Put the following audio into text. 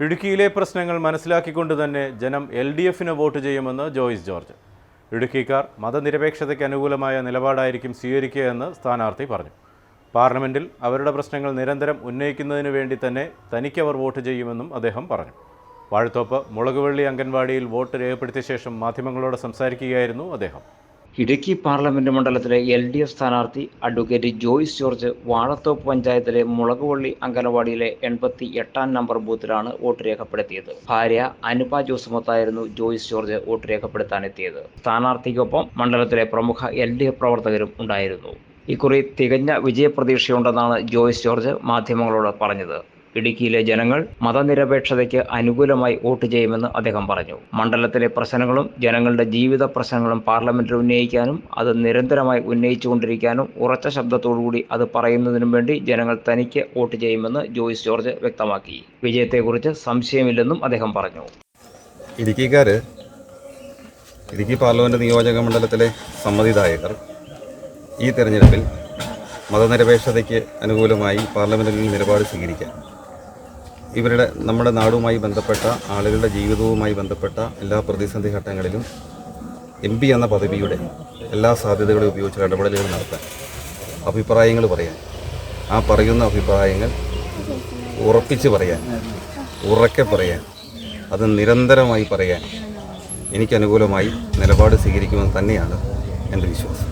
ഇടുക്കിയിലെ പ്രശ്നങ്ങൾ മനസ്സിലാക്കിക്കൊണ്ട് തന്നെ ജനം എൽ ഡി എഫിന് വോട്ട് ചെയ്യുമെന്ന് ജോയിസ് ജോർജ്. ഇടുക്കിക്കാർ മതനിരപേക്ഷതയ്ക്ക് അനുകൂലമായ നിലപാടായിരിക്കും സ്വീകരിക്കുകയെന്ന് സ്ഥാനാർത്ഥി പറഞ്ഞു. പാർലമെന്റിൽ അവരുടെ പ്രശ്നങ്ങൾ നിരന്തരം ഉന്നയിക്കുന്നതിന് വേണ്ടി തന്നെ തനിക്കവർ വോട്ട് ചെയ്യുമെന്നും അദ്ദേഹം പറഞ്ഞു. വാഴത്തോപ്പ് മുളകുവള്ളി അംഗൻവാടിയിൽ വോട്ട് രേഖപ്പെടുത്തിയ ശേഷം മാധ്യമങ്ങളോട് സംസാരിക്കുകയായിരുന്നു അദ്ദേഹം. ഇടുക്കി പാർലമെന്റ് മണ്ഡലത്തിലെ എൽ ഡി എഫ് സ്ഥാനാർത്ഥി അഡ്വക്കേറ്റ് ജോയ്സ് ജോർജ് വാഴത്തോപ്പ് പഞ്ചായത്തിലെ മുളകുവള്ളി അംഗനവാടിയിലെ എൺപത്തി എട്ടാം നമ്പർ ബൂത്തിലാണ് വോട്ട് രേഖപ്പെടുത്തിയത്. ഭാര്യ അനുപ ജോസുമത്തായിരുന്നു ജോയ്സ് ജോർജ് വോട്ട് രേഖപ്പെടുത്താനെത്തിയത്. സ്ഥാനാർത്ഥിക്കൊപ്പം മണ്ഡലത്തിലെ പ്രമുഖ എൽ ഡി എഫ് പ്രവർത്തകരും ഉണ്ടായിരുന്നു. ഇക്കുറി തികഞ്ഞ വിജയപ്രതീക്ഷയുണ്ടെന്നാണ് ജോയ്സ് ജോർജ് മാധ്യമങ്ങളോട് പറഞ്ഞത്. ഇടുക്കിയിലെ ജനങ്ങൾ മതനിരപേക്ഷതയ്ക്ക് അനുകൂലമായി വോട്ട് ചെയ്യുമെന്ന് അദ്ദേഹം പറഞ്ഞു. മണ്ഡലത്തിലെ പ്രശ്നങ്ങളും ജനങ്ങളുടെ ജീവിത പ്രശ്നങ്ങളും പാർലമെന്റിൽ ഉന്നയിക്കാനും അത് നിരന്തരമായി ഉന്നയിച്ചുകൊണ്ടിരിക്കാനും ഉറച്ച ശബ്ദത്തോടുകൂടി അത് പറയുന്നതിനും വേണ്ടി ജനങ്ങൾ തനിക്ക് വോട്ട് ചെയ്യുമെന്ന് ജോയിസ് ജോർജ് വ്യക്തമാക്കി. വിജയത്തെക്കുറിച്ച് സംശയമില്ലെന്നും അദ്ദേഹം പറഞ്ഞു. ഇടുക്കിക്കാർ ഇടുക്കി പാർലമെന്റ് നിയോജക മണ്ഡലത്തിലെ സമ്മതിദായകർ ഈ തെരഞ്ഞെടുപ്പിൽ മതനിരപേക്ഷതയ്ക്ക് അനുകൂലമായി പാർലമെന്റിൽ നിലപാട് സ്വീകരിക്കാൻ ഇവരുടെ നമ്മുടെ നാടുമായി ബന്ധപ്പെട്ട ആളുകളുടെ ജീവിതവുമായി ബന്ധപ്പെട്ട എല്ലാ പ്രതിസന്ധി ഘട്ടങ്ങളിലും എം പി എന്ന പദവിയുടെ എല്ലാ സാധ്യതകളും ഉപയോഗിച്ച് ഇടപെടലുകൾ നടത്താൻ അഭിപ്രായങ്ങൾ പറയാൻ. ആ പറയുന്ന അഭിപ്രായങ്ങൾ ഉറപ്പിച്ച് പറയാൻ ഉറക്കെ പറയാൻ അത് നിരന്തരമായി പറയാൻ എനിക്കനുകൂലമായി നിലപാട് സ്വീകരിക്കുമെന്ന് തന്നെയാണ് എന്റെ വിശ്വാസം.